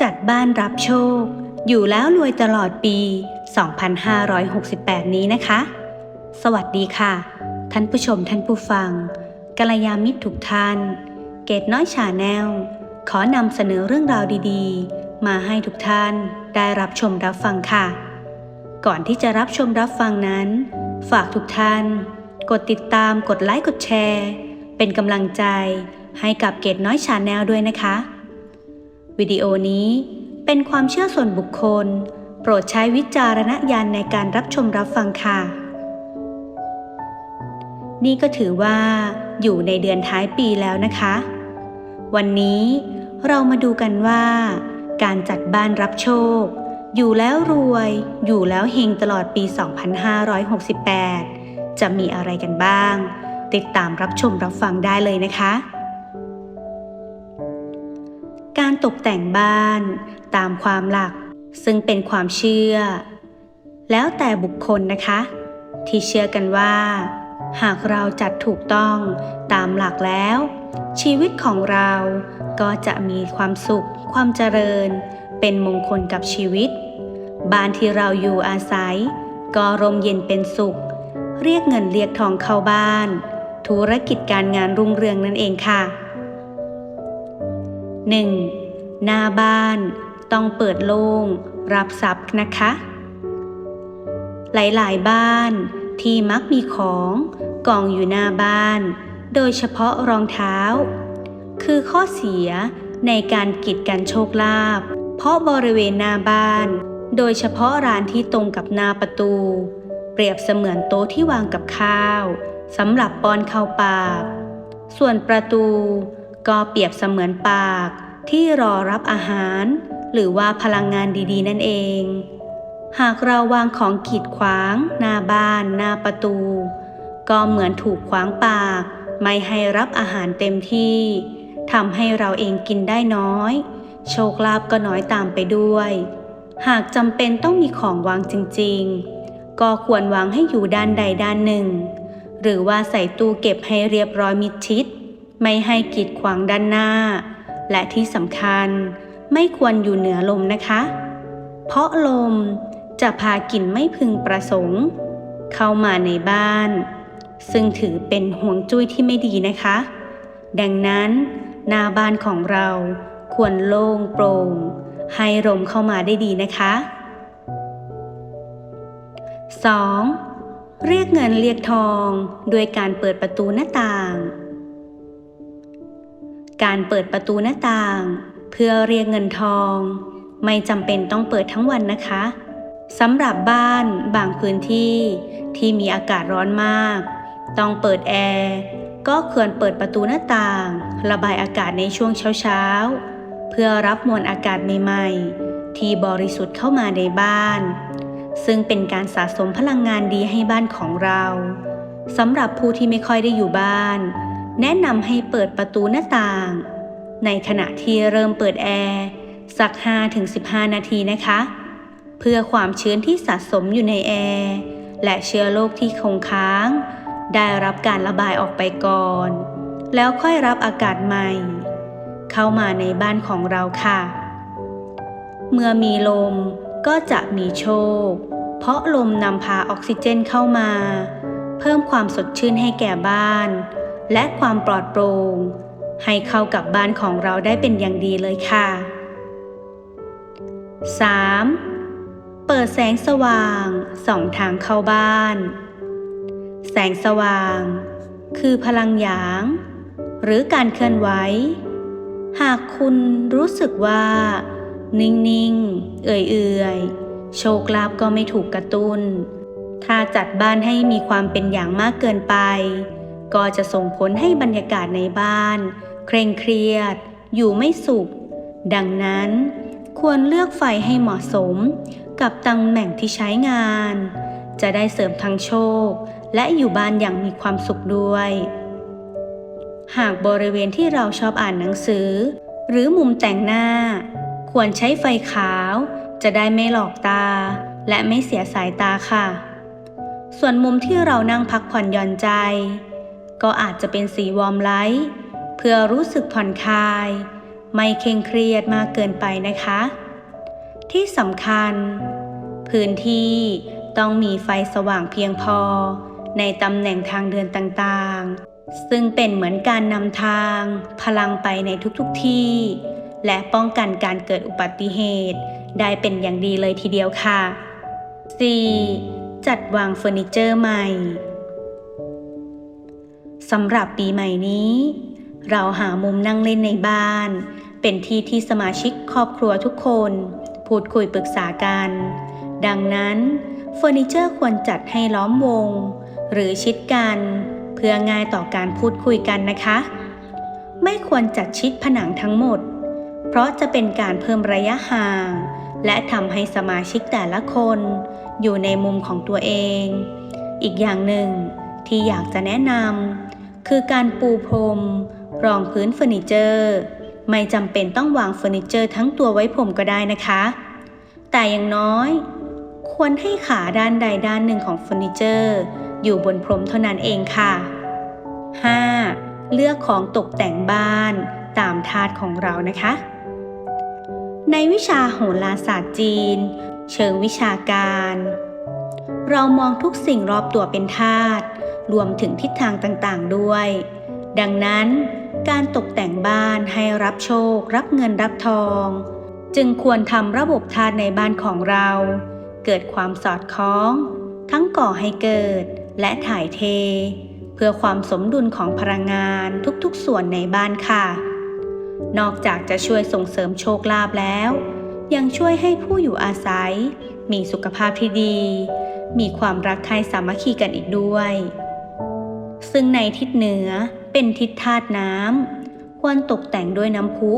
จัดบ้านรับโชค อยู่แล้วรวยตลอดปี 2568 นี้นะคะ สวัสดีค่ะ ท่านผู้ชมท่านผู้ฟังกัลยาณมิตรทุกท่าน เกตน้อยชาแนล ขอนำเสนอเรื่องราวดีๆ มาให้ทุกท่านได้รับชมรับฟังค่ะ ก่อนที่จะรับชมรับฟังนั้น ฝากทุกท่าน กดติดตามกดไลค์กดแชร์ เป็นกำลังใจให้กับเกตน้อยชาแนลด้วยนะคะ วิดีโอนี้เป็นความเชื่อส่วนบุคคล โปรดใช้วิจารณญาณในการรับชมรับฟังค่ะ นี่ก็ถือว่าอยู่ในเดือนท้ายปีแล้วนะคะ วันนี้เรามาดูกันว่า การจัดบ้านรับโชค อยู่แล้วรวย อยู่แล้วเฮงตลอดปี 2568 จะมีอะไรกันบ้าง ติดตามรับชมรับฟังได้เลยนะคะ การตกแต่งบ้านตามความหลัก ซึ่งเป็นความเชื่อ แล้วแต่บุคคลนะคะ ที่เชื่อกันว่า หากเราจัดถูกต้องตามหลักแล้ว ชีวิตของเราก็จะมีความสุข ความเจริญ เป็นมงคลกับชีวิต บ้านที่เราอยู่อาศัย ก็ร่มเย็นเป็นสุข เรียกเงินเรียกทองเข้าบ้าน ธุรกิจการงานรุ่งเรืองนั่นเองค่ะ 1. หน้าบ้านต้องเปิดโล่งรับทรัพย์นะคะ หลายๆ บ้านที่มักมีของกองอยู่หน้าบ้าน โดยเฉพาะรองเท้า คือข้อเสียในการกีดกันโชคลาภเพราะบริเวณหน้าบ้าน โดยเฉพาะร้านที่ตรงกับหน้าประตู เปรียบเสมือนโต๊ะที่วางกับข้าวสำหรับป้อนเข้าปากส่วนประตู ก็เปรียบเสมือนปากที่รอรับอาหาร หรือว่าพลังงานดีๆ นั่นเอง หากเราวางของกีดขวางหน้าบ้าน หน้าประตู ก็เหมือนถูกขวางปาก ไม่ให้รับอาหารเต็มที่ทำให้เราเองกินได้น้อย โชคลาภก็น้อยตามไปด้วย หากจำเป็นต้องมีของวางจริง ๆ ก็ควรวางให้อยู่ด้านใดด้านหนึ่ง หรือว่าใส่ตู้เก็บให้เรียบร้อยมิดชิด ไม่ให้กีดขวางด้านหน้า และที่สำคัญไม่ควรอยู่เหนือลมนะคะ เพราะลมจะพากลิ่นไม่พึงประสงค์ เข้ามาในบ้าน ซึ่งถือเป็นห่วงจุ้ยที่ไม่ดีนะคะ ดังนั้นหน้าบ้านของเราควรโล่งโปร่ง ให้ลมเข้ามาได้ดีนะคะ 2. เรียกเงินเรียกทองโดยการเปิดประตูหน้าต่าง การเปิดประตูหน้าต่าง เพื่อเรียกเงินทอง ไม่จำเป็นต้องเปิดทั้งวันนะคะสำหรับบ้านบางพื้นที่ที่มีอากาศร้อนมาก ต้องเปิดแอร์ก็ควรเปิดประตูหน้าต่าง ระบายอากาศในช่วงเช้าๆ เพื่อรับมวลอากาศใหม่ๆ ที่บริสุทธิ์เข้ามาในบ้าน ซึ่งเป็นการสะสมพลังงานดีให้บ้านของเราสำหรับผู้ที่ไม่ค่อยได้อยู่บ้าน แนะนำให้เปิดประตูหน้าต่าง ในขณะที่เริ่มเปิดแอร์สัก 5-15 นาทีนะคะ เพื่อความชื้นที่สะสมอยู่ในแอร์และเชื้อโรคที่คงค้าง ได้รับการระบายออกไปก่อน แล้วค่อยรับอากาศใหม่ เข้ามาในบ้านของเราค่ะ เมื่อมีลมก็จะมีโชค เพราะลมนำพาออกซิเจนเข้ามา เพิ่มความสดชื่นให้แก่บ้าน และความปลอดโปร่งให้เข้ากับบ้านของเราได้เป็นอย่างดีเลยค่ะ 3. เปิดแสงสว่างส่องทางเข้าบ้าน แสงสว่าง คือพลังหยาง หรือการเคลื่อนไหว หากคุณรู้สึกว่า นิ่ง ๆ เอื่อย ๆ โชคลาภก็ไม่ถูกกระตุน้น ถ้าจัดบ้านให้มีความเป็นอย่างมากเกินไป ก็จะส่งผลให้บรรยากาศในบ้าน เคร่งเครียด อยู่ไม่สุข ดังนั้น ควรเลือกไฟให้เหมาะสม กับตำแหน่งที่ใช้งาน จะได้เสริมทั้งโชค และอยู่บ้านอย่างมีความสุขด้วย หากบริเวณที่เราชอบอ่านหนังสือ หรือมุมแต่งหน้า ควรใช้ไฟขาว จะได้ไม่หลอกตา และไม่เสียสายตาค่ะ ส่วนมุมที่เรานั่งพักผ่อนหย่อนใจ ก็อาจจะเป็นสีวอร์มไลท์เพื่อรู้สึกผ่อนคลาย ไม่เคร่งเครียดมากเกินไปนะคะ ที่สำคัญ พื้นที่ต้องมีไฟสว่างเพียงพอ ในตำแหน่งทางเดินต่างๆ ซึ่งเป็นเหมือนการนำทางพลังไปในทุกๆที่ และป้องกันการเกิดอุบัติเหตุ ได้เป็นอย่างดีเลยทีเดียวค่ะ 4. จัดวางเฟอร์นิเจอร์ใหม่ สำหรับปีใหม่นี้ เราหามุมนั่งเล่นในบ้าน เป็นที่ที่สมาชิกครอบครัวทุกคน พูดคุยปรึกษากัน ดังนั้นเฟอร์นิเจอร์ควรจัดให้ล้อมวง หรือชิดกัน เพื่อง่ายต่อการพูดคุยกันนะคะ ไม่ควรจัดชิดผนังทั้งหมด เพราะจะเป็นการเพิ่มระยะห่าง และทำให้สมาชิกแต่ละคน อยู่ในมุมของตัวเอง อีกอย่างหนึ่งที่อยากจะแนะนำ คือการปูพรม รองพื้นเฟอร์นิเจอร์ ไม่จำเป็นต้องวางเฟอร์นิเจอร์ทั้งตัวไว้ผมก็ได้นะคะ แต่อย่างน้อย ควรให้ขาด้านใดด้านหนึ่งของเฟอร์นิเจอร์ อยู่บนพรมเท่านั้นเองค่ะ 5. เลือกของตกแต่งบ้านตามธาตุของเรานะคะ ในวิชาโหราศาสตร์จีน เชิงวิชาการ เรามองทุกสิ่งรอบตัวเป็นธาตุ รวมถึงทิศทางต่างๆด้วย ดังนั้นการตกแต่งบ้านให้รับโชครับเงินรับทอง จึงควรทำระบบธาตุในบ้านของเรา เกิดความสอดคล้อง ทั้งก่อให้เกิดและถ่ายเท เพื่อความสมดุลของพลังงานทุกๆส่วนในบ้านค่ะ นอกจากจะช่วยส่งเสริมโชคลาภแล้ว ยังช่วยให้ผู้อยู่อาศัย มีสุขภาพที่ดี มีความรักใคร่สามัคคีกันอีกด้วย ซึ่งในทิศเหนือเป็นทิศธาตุน้ำควรตกแต่งด้วยน้ำพุ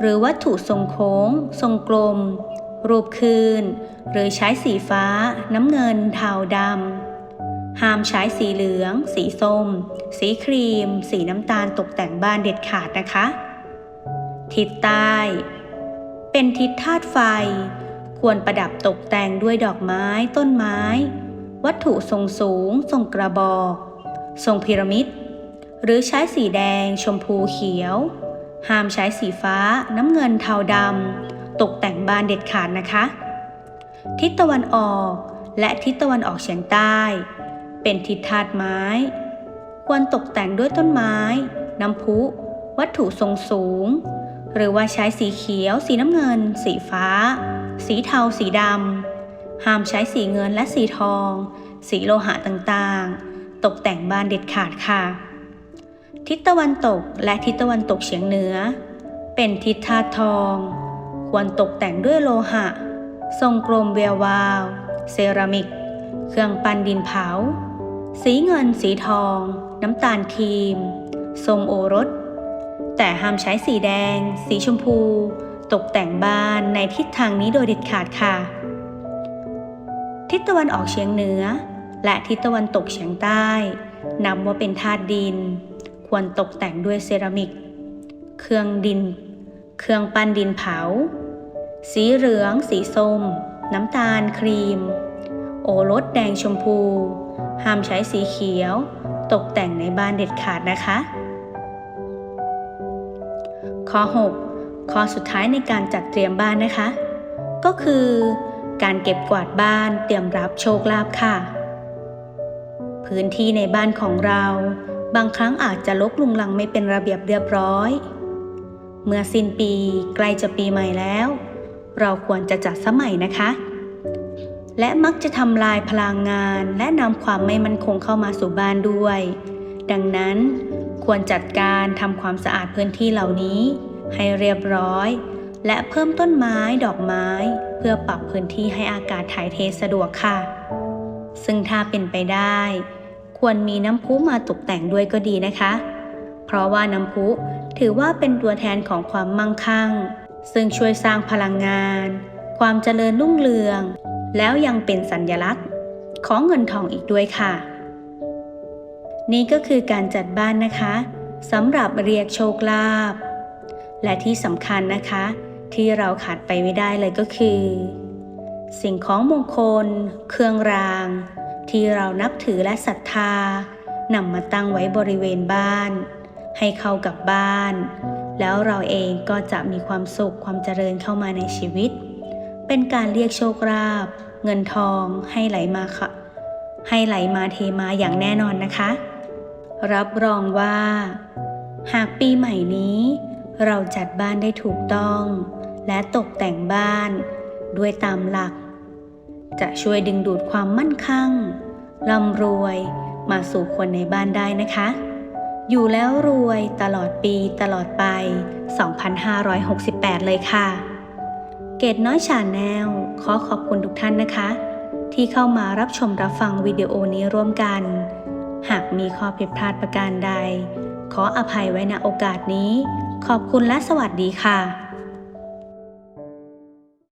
หรือวัตถุทรงโค้ง ทรงกลม รูปคืน หรือใช้สีฟ้า น้ำเงินเทาดำห้ามใช้สีเหลือง สีส้ม สีครีม สีน้ำตาลตกแต่งบ้านเด็ดขาดนะคะ ทิศใต้ เป็นทิศธาตุไฟ ควรประดับตกแต่งด้วยดอกไม้ ต้นไม้ วัตถุทรงสูง ทรงกระบอก ทรงพีระมิด หรือใช้สีแดง ชมพูเขียว ห้ามใช้สีฟ้า น้ำเงินเทาดำตกแต่งบ้านเด็ดขาดนะคะ ทิศตะวันออกและทิศตะวันออกเฉียงใต้ เป็นทิศธาตุไม้ ควรตกแต่งด้วยต้นไม้ น้ำพุ วัตถุทรงสูง หรือว่าใช้สีเขียว สีน้ำเงิน สีฟ้า สีเทา สีดำห้ามใช้สีเงินและสีทอง สีโลหะต่างๆ ตกแต่งบ้านเด็ดขาดค่ะ ทิศตะวันตกและทิศตะวันตกเฉียงเหนือ เป็นทิศธาตุทอง ควรตกแต่งด้วยโลหะ ทรงกลมเวียววาว เซรามิก เครื่องปั้นดินเผา สีเงินสีทอง น้ำตาลครีม ทรงโอรส แต่ห้ามใช้สีแดง สีชมพู ตกแต่งบ้านในทิศทางนี้โดยเด็ดขาดค่ะ ทิศตะวันออกเฉียงเหนือ และทิศตะวันตกเฉียงใต้ นับว่าเป็นธาตุดิน ควรตกแต่งด้วยเซรามิก เครื่องดิน เครื่องปั้นดินเผา สีเหลือง สีส้ม น้ำตาล ครีม โอรสแดงชมพู ห้ามใช้สีเขียว ตกแต่งในบ้านเด็ดขาดนะคะ ข้อ 6 ข้อสุดท้ายในการจัดเตรียมบ้านนะคะ ก็คือการเก็บกวาดบ้านเตรียมรับโชคลาภค่ะ พื้นที่ในบ้านของเรา บางครั้งอาจจะลกลุงลังไม่เป็นระเบียบเรียบร้อย เมื่อสิ้นปีใกล้จะปีใหม่แล้ว เราควรจะจัดสมัยนะคะ และมักจะทำลายพลังงานและนำความไม่มั่นคงเข้ามาสู่บ้านด้วย ดังนั้นควรจัดการทำความสะอาดพื้นที่เหล่านี้ ให้เรียบร้อย และเพิ่มต้นไม้ดอกไม้ เพื่อปรับพื้นที่ให้อากาศถ่ายเทสะดวกค่ะ ซึ่งถ้าเป็นไปได้ ควรมีน้ำพุมาตกแต่งด้วยก็ดีนะคะ เพราะว่าน้ำพุถือว่าเป็นตัวแทนของความมั่งคั่ง ซึ่งช่วยสร้างพลังงาน ความเจริญรุ่งเรือง แล้วยังเป็นสัญญลักษณ์ของเงินทองอีกด้วยค่ะ นี่ก็คือการจัดบ้านนะคะสำหรับเรียกโชคลาภและที่สำคัญนะคะ ที่เราขาดไปไม่ได้เลยก็คือ สิ่งของมงคล เครื่องราง ที่เรานับถือและศรัทธานำมาตั้งไว้บริเวณบ้าน ให้เข้ากับบ้าน แล้วเราเองก็จะมีความสุขความเจริญเข้ามาในชีวิต เป็นการเรียกโชคลาภเงินทองให้ไหลมาค่ะ ให้ไหลมาเทมาอย่างแน่นอนนะคะ รับรองว่า หากปีใหม่นี้ เราจัดบ้านได้ถูกต้อง และตกแต่งบ้าน ด้วยตามหลัก จะช่วยดึงดูดความมั่นคั่งร่ำรวยมาสู่คนในบ้านได้นะคะ อยู่แล้วรวยตลอดปีตลอดไป 2568 เลยค่ะ เกตน้อยชาแนลขอขอบคุณทุกท่านนะคะ ที่เข้ามารับชมรับฟังวิดีโอนี้ร่วมกัน หากมีข้อผิดพลาดประการใด ขออภัยไว้ณโอกาสนี้ ขอบคุณและสวัสดีค่ะ